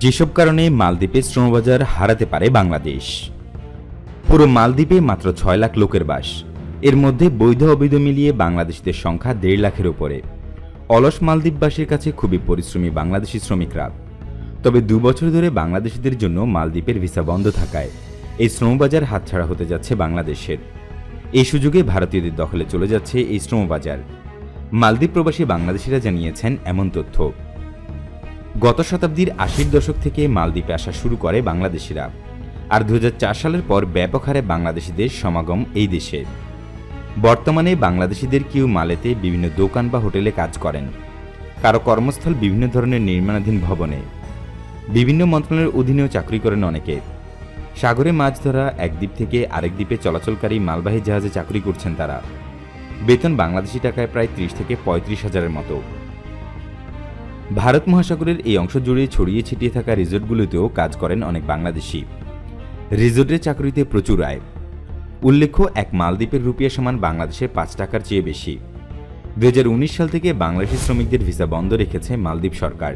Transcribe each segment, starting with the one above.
যেসব কারণে মালদ্বীপে শ্রমবাজার হারাতে পারে বাংলাদেশ। পুরো মালদ্বীপে মাত্র ছয় লাখ লোকের বাস। এর মধ্যে বৈধ অবৈধ মিলিয়ে বাংলাদেশিদের সংখ্যা দেড় লাখের উপরে। অলস মালদ্বীপবাসীর কাছে খুবই পরিশ্রমী বাংলাদেশি শ্রমিকরা। তবে দু বছর ধরে বাংলাদেশিদের জন্য মালদ্বীপের ভিসা বন্ধ থাকায় এই শ্রমবাজার হাতছাড়া হতে যাচ্ছে বাংলাদেশের। এই সুযোগে ভারতীয়দের দখলে চলে যাচ্ছে এই শ্রমবাজার। মালদ্বীপ প্রবাসী বাংলাদেশিরা জানিয়েছেন এমন তথ্য। গত শতাব্দীর আশির দশক থেকে মালদ্বীপে আসা শুরু করে বাংলাদেশিরা। আর দু হাজার চার সালের পর ব্যাপক হারে বাংলাদেশিদের সমাগম এই দেশে। বর্তমানে বাংলাদেশিদের কেউ মালেতে বিভিন্ন দোকান বা হোটেলে কাজ করেন। কারও কর্মস্থল বিভিন্ন ধরনের নির্মাণাধীন ভবনে। বিভিন্ন মন্ত্রণালয়ের অধীনেও চাকরি করেন অনেকে। সাগরে মাছ ধরা এক দ্বীপ থেকে আরেক দ্বীপে চলাচলকারী মালবাহী জাহাজে চাকরি করছেন তারা। বেতন বাংলাদেশি টাকায় প্রায় ত্রিশ থেকে পঁয়ত্রিশ হাজারের মতো। ভারত মহাসাগরের এই অংশ জুড়ে ছড়িয়ে ছিটিয়ে থাকা রিসোর্টগুলোতেও কাজ করেন অনেক বাংলাদেশি। রিসোর্টের চাকরিতে প্রচুর আয়। উল্লেখ্য, এক মালদ্বীপের রুপিয়া সমান বাংলাদেশের পাঁচ টাকার চেয়ে বেশি। দুই হাজার উনিশ সাল থেকে বাংলাদেশি শ্রমিকদের ভিসা বন্ধ রেখেছে মালদ্বীপ সরকার।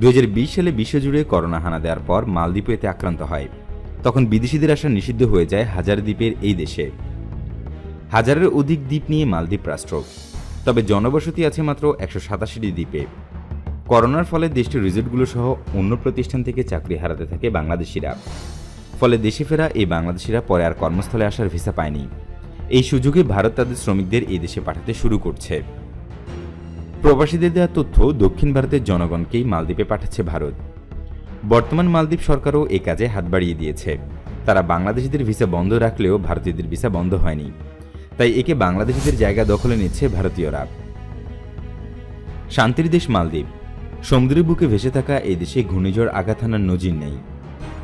দু হাজার বিশ সালে বিশ্বজুড়ে করোনা হানা দেওয়ার পর মালদ্বীপ এতে আক্রান্ত হয়। তখন বিদেশিদের আসা নিষিদ্ধ হয়ে যায় হাজার দ্বীপের এই দেশে। হাজারের অধিক দ্বীপ নিয়ে মালদ্বীপ রাষ্ট্র। তবে জনবসতি আছে মাত্র একশো সাতাশিটি দ্বীপে। করোনার ফলে দেশটির রিসোর্টগুলো সহ অন্য প্রতিষ্ঠান থেকে চাকরি হারাতে থাকে বাংলাদেশিরা। ফলে দেশে ফেরা এই বাংলাদেশিরা পরে আর কর্মস্থলে আসার ভিসা পায়নি। এই সুযোগে ভারত তাদের শ্রমিকদের এই দেশে পাঠাতে শুরু করছে। প্রবাসীদের দেওয়া তথ্য দক্ষিণ ভারতের জনগণকেই মালদ্বীপে পাঠাচ্ছে ভারত। বর্তমান মালদ্বীপ সরকারও এ কাজে হাত বাড়িয়ে দিয়েছে। তারা বাংলাদেশিদের ভিসা বন্ধ রাখলেও ভারতীয়দের ভিসা বন্ধ হয়নি। তাই একে বাংলাদেশিদের জায়গা দখলে নিচ্ছে ভারতীয়রা। শান্তির দেশ মালদ্বীপ। সমুদ্রের বুকে ভেসে থাকা এই দেশে ঘূর্ণিঝড় আঘাত হানার নজির নেই।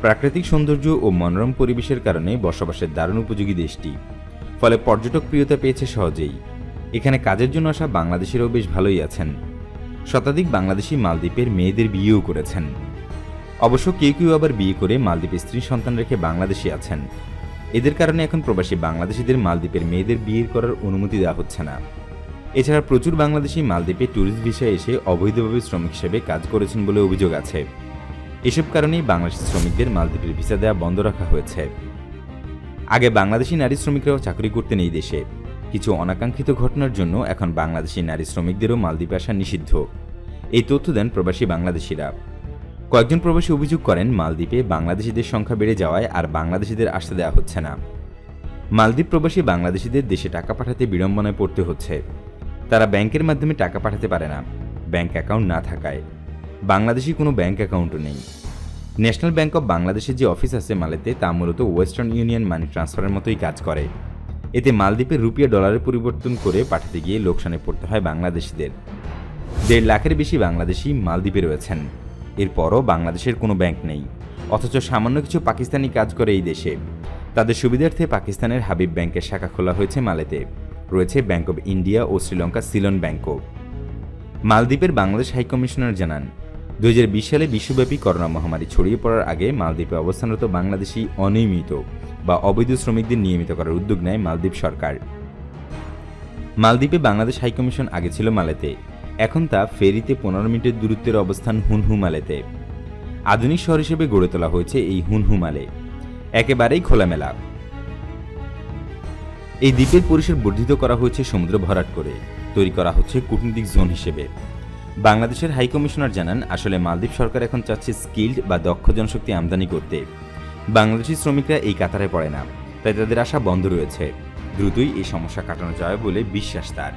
প্রাকৃতিক সৌন্দর্য ও মনোরম পরিবেশের কারণে বসবাসের দারুণ উপযোগী দেশটি। ফলে পর্যটক প্রিয়তা পেয়েছে সহজেই। এখানে কাজের জন্য আসা বাংলাদেশিরাও বেশ ভালোই আছেন। শতাধিক বাংলাদেশি মালদ্বীপের মেয়েদের বিয়েও করেছেন। অবশ্য কেউ কেউ আবার বিয়ে করে মালদ্বীপের স্ত্রী সন্তান রেখে বাংলাদেশি আছেন। এদের কারণে এখন প্রবাসী বাংলাদেশিদের মালদ্বীপের মেয়েদের বিয়ে করার অনুমতি দেওয়া হচ্ছে না। এছাড়া প্রচুর বাংলাদেশি মালদ্বীপে ট্যুরিস্ট ভিসায় এসে অবৈধভাবে শ্রমিক হিসেবে কাজ করেছেন বলে অভিযোগ আছে। এসব কারণেই বাংলাদেশি শ্রমিকদের মালদ্বীপের ভিসা দেওয়া বন্ধ রাখা হয়েছে। আগে বাংলাদেশি নারী শ্রমিকরাও চাকরি করতেন এই দেশে। কিছু অনাকাঙ্ক্ষিত ঘটনার জন্য এখন বাংলাদেশি নারী শ্রমিকদেরও মালদ্বীপে আসা নিষিদ্ধ। এই তথ্য দেন প্রবাসী বাংলাদেশিরা। কয়েকজন প্রবাসী অভিযোগ করেন, মালদ্বীপে বাংলাদেশিদের সংখ্যা বেড়ে যাওয়ায় আর বাংলাদেশিদের আসতে দেওয়া হচ্ছে না। মালদ্বীপ প্রবাসী বাংলাদেশিদের দেশে টাকা পাঠাতে বিড়ম্বনায় পড়তে হচ্ছে। তারা ব্যাংকের মাধ্যমে টাকা পাঠাতে পারে না, ব্যাংক অ্যাকাউন্ট না থাকায়। বাংলাদেশি কোনো ব্যাংক অ্যাকাউন্টও নেই। ন্যাশনাল ব্যাংক অব বাংলাদেশের যে অফিস আছে মালেতে, তা মূলত ওয়েস্টার্ন ইউনিয়ন মানি ট্রান্সফারের মতোই কাজ করে। এতে মালদ্বীপের রুপিয়া ডলারের পরিবর্তন করে পাঠাতে গিয়ে লোকসানে পড়তে হয় বাংলাদেশিদের। দেড় লাখের বেশি বাংলাদেশি মালদ্বীপে রয়েছেন। এরপরও বাংলাদেশের কোনো ব্যাংক নেই। অথচ সামান্য কিছু পাকিস্তানি কাজ করে এই দেশে। তাদের সুবিধার্থে পাকিস্তানের হাবিব ব্যাংকের শাখা খোলা হয়েছে মালেতে। রয়েছে ব্যাংক অব ইন্ডিয়া ও শ্রীলঙ্কা সিলন ব্যাংকও মালদ্বীপের বাংলাদেশ হাইকমিশনার জানান, দুই হাজার বিশ সালে বিশ্বব্যাপী করোনা মহামারী ছড়িয়ে পড়ার আগে মালদ্বীপে অবস্থানরত বাংলাদেশি অনিয়মিত বা অবৈধ শ্রমিকদের নিয়মিত করার উদ্যোগ নেয় মালদ্বীপ সরকার। মালদ্বীপে বাংলাদেশ হাইকমিশন আগে ছিল মালেতে, এখন তা ফেরিতে পনেরো মিনিটের দূরত্বের অবস্থান হুনহু মালেতে। আধুনিক শহর হিসেবে গড়ে তোলা হয়েছে এই হুনহু মালে। একেবারেই খোলামেলা। এই দ্বীপের পরিসর বর্ধিত করা হয়েছে সমুদ্র ভরাট করে। তৈরি করা হচ্ছে কূটনৈতিক জোন হিসেবে। বাংলাদেশের হাইকমিশনার জানান, আসলে মালদ্বীপ সরকার এখন চাচ্ছে স্কিল্ড বা দক্ষ জনশক্তি আমদানি করতে। বাংলাদেশি শ্রমিকরা এই কাতারে পড়ে না, তাই তাদের আশা বন্ধ রয়েছে। দ্রুতই এই সমস্যা কাটানো যাবে বলে বিশ্বাস তার।